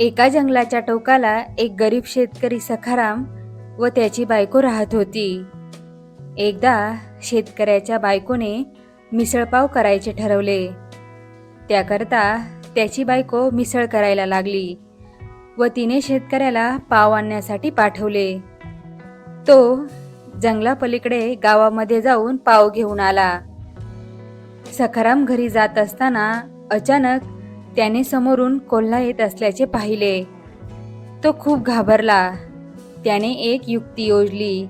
एका जंगलाच्या टोकाला एक गरीब शेतकरी सखाराम व त्याची बायको राहत होती. एकदा शेतकऱ्याच्या बायकोने मिसळपाव करायचे ठरवले. त्याकरता त्याची बायको मिसळ करायला लागली व तिने शेतकऱ्याला पाव आणण्यासाठी पाठवले. तो जंगलापलीकडे गावामध्ये जाऊन पाव घेऊन आला. सखाराम घरी जात असताना अचानक त्याने समोरून कोल्हा येत असल्याचे पाहिले. तो खूप घाबरला. त्याने एक युक्ती योजली.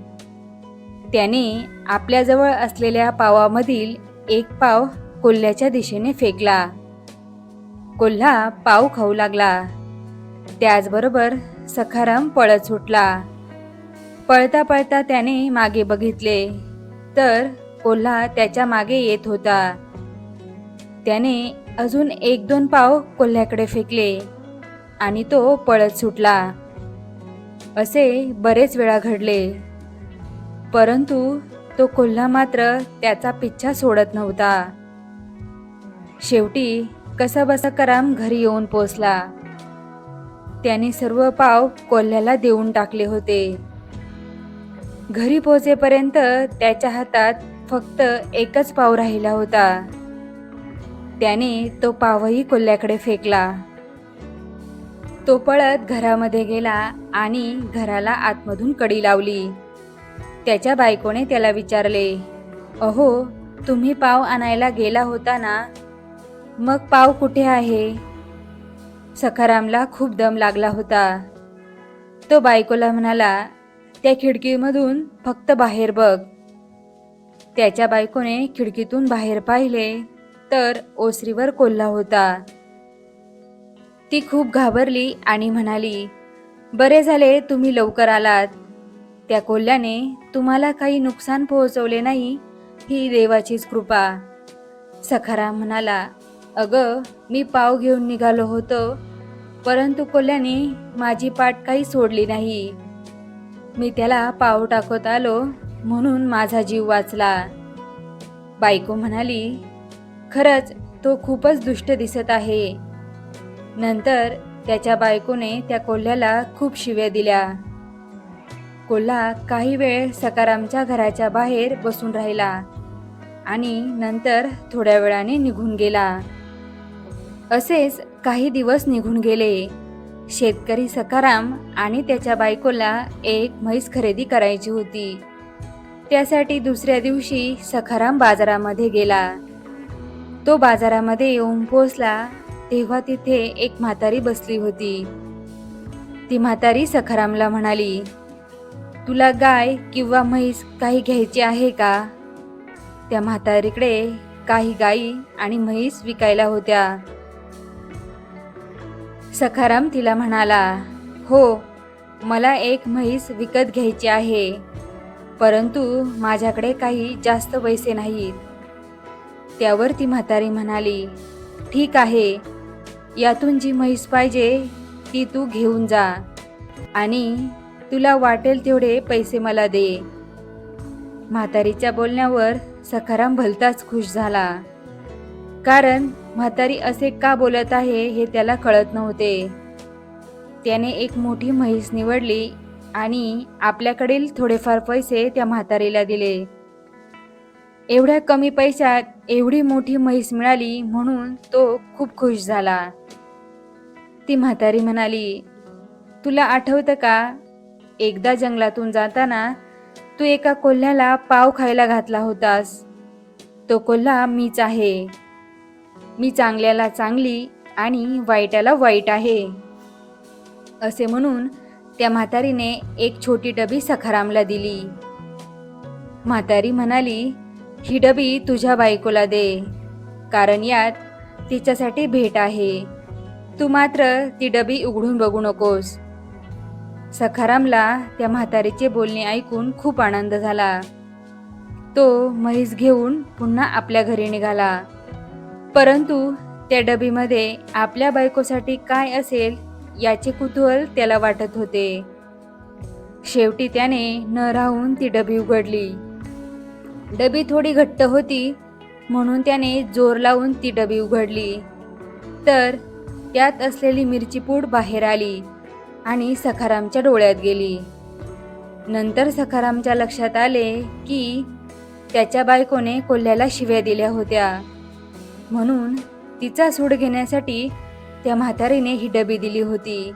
त्याने आपल्याजवळ असलेल्या पावामधील एक पाव कोल्ह्याच्या दिशेने फेकला. कोल्हा पाव खाऊ लागला. त्याचबरोबर सखाराम पळत सुटला. पळता पळता त्याने मागे बघितले. तर कोल्हा त्याच्यामागे येत होता. त्याने अजून एक दोन पाव कोल्ह्याकडे फेकले आणि तो पळत सुटला. असे बरेच वेळा घडले. परंतु तो कोल्हा मात्र त्याचा पिच्छा सोडत नव्हता. शेवटी कसा कराम घरी येऊन पोचला त्याने सर्व पाव कोल्ह्याला देऊन टाकले होते. घरी पोहोचेपर्यंत त्याच्या हातात फक्त एकच पाव राहिला होता. त्याने तो पावही कोल्ह्याकडे फेकला. तो पळत घरामध्ये गेला आणि घराला आतमधून कडी लावली. त्याच्या बायकोने त्याला विचारले अहो तुम्ही पाव आणायला गेला होता ना? मग पाव कुठे आहे? सखारामला खूप दम लागला होता. तो बायकोला म्हणाला त्या खिडकीमधून फक्त बाहेर बघ. त्याच्या बायकोने खिडकीतून बाहेर पाहिले. तर ओसरीवर कोल्हा होता. ती खूप घाबरली आणि म्हणाली बरे झाले तुम्ही लवकर आलात. त्या कोल्ह्याने तुम्हाला काही नुकसान पोहोचवले नाही ही देवाचीच कृपा. सखाराम म्हणाला अगं मी पाव घेऊन निघालो होतो परंतु कोल्ह्याने माझी पाठ काही सोडली नाही. मी त्याला पाव टाकत आलो म्हणून माझा जीव वाचला. बायको म्हणाली खरंच तो खूपच दुष्ट दिसत आहे. नंतर त्याच्या बायकोने त्या कोल्ह्याला खूप शिव्या दिल्या. कोल्हा काही वेळ सकारामच्या घराच्या बाहेर बसून राहिला आणि नंतर थोड्या वेळाने निघून गेला. असेच काही दिवस निघून गेले. शेतकरी सकाराम आणि त्याच्या बायकोला एक म्हैस खरेदी करायची होती. त्यासाठी दुसऱ्या दिवशी सखाराम बाजारामध्ये गेला. तो बाजारामध्ये येऊन पोचला तेव्हा तिथे एक म्हातारी बसली होती. ती म्हातारी सखारामला म्हणाली तुला गाय किंवा म्हैस काही घ्यायची आहे का? त्या म्हातारीकडे काही गायी आणि म्हैस विकायला होत्या. सखाराम तिला म्हणाला हो मला एक म्हैस विकत घ्यायची आहे परंतु माझ्याकडे काही जास्त पैसे नाहीत. त्यावर ती म्हातारी म्हणाली ठीक आहे यातून जी म्हैस पाहिजे ती तू घेऊन जा आणि तुला वाटेल तेवढे पैसे मला दे. म्हातारीच्या बोलण्यावर सखाराम भलताच खुश झाला. कारण म्हातारी असे का बोलत आहे हे त्याला कळत नव्हते. त्याने एक मोठी म्हैस निवडली आणि आपल्याकडील थोडेफार पैसे त्या म्हातारीला दिले. एवढ्या कमी पैशात एवढी मोठी म्हैस मिळाली म्हणून तो खूप खुश झाला. ती म्हातारी म्हणाली तुला आठवतं का? एकदा जंगलातून जाताना तू एका कोल्ह्याला पाव खायला घातला होतास. तो कोल्हा मीच आहे. मी चांगल्याला चांगली आणि वाईटाला वाईट आहे. असे म्हणून त्या म्हातारीने एक छोटी डबी सखारामला दिली. म्हातारी म्हणाली ही डबी तुझ्या बायकोला दे. कारण यात तिच्यासाठी भेट आहे. तू मात्र ती डबी उघडून बघू नकोस. सखारामला त्या म्हातारीचे बोलणे ऐकून खूप आनंद झाला. तो म्हैस घेऊन पुन्हा आपल्या घरी निघाला. परंतु त्या डबीमध्ये आपल्या बायकोसाठी काय असेल याचे कुतूहल त्याला वाटत होते. शेवटी त्याने न राहून ती डबी उघडली. डबी थोडी घट्ट होती म्हणून त्याने जोर लावून ती डबी उघडली. तर त्यात असलेली मिरची पूड बाहेर आली आणि सखारामच्या डोळ्यात गेली. नंतर सखारामच्या लक्षात आले की त्याच्या बायकोने कोल्ह्याला शिव्या दिल्या होत्या. म्हणून तिचा सूड घेण्यासाठी त्या म्हातारीने ही डबी दिली होती.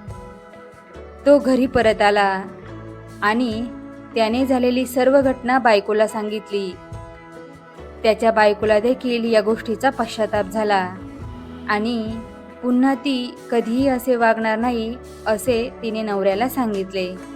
तो घरी परत आला आणि त्याने झालेली सर्व घटना बायकोला सांगितली. त्याच्या बायकोला देखील या गोष्टीचा पश्चाताप झाला. आणि पुन्हा ती कधीही असे वागणार नाही असे तिने नवऱ्याला सांगितले.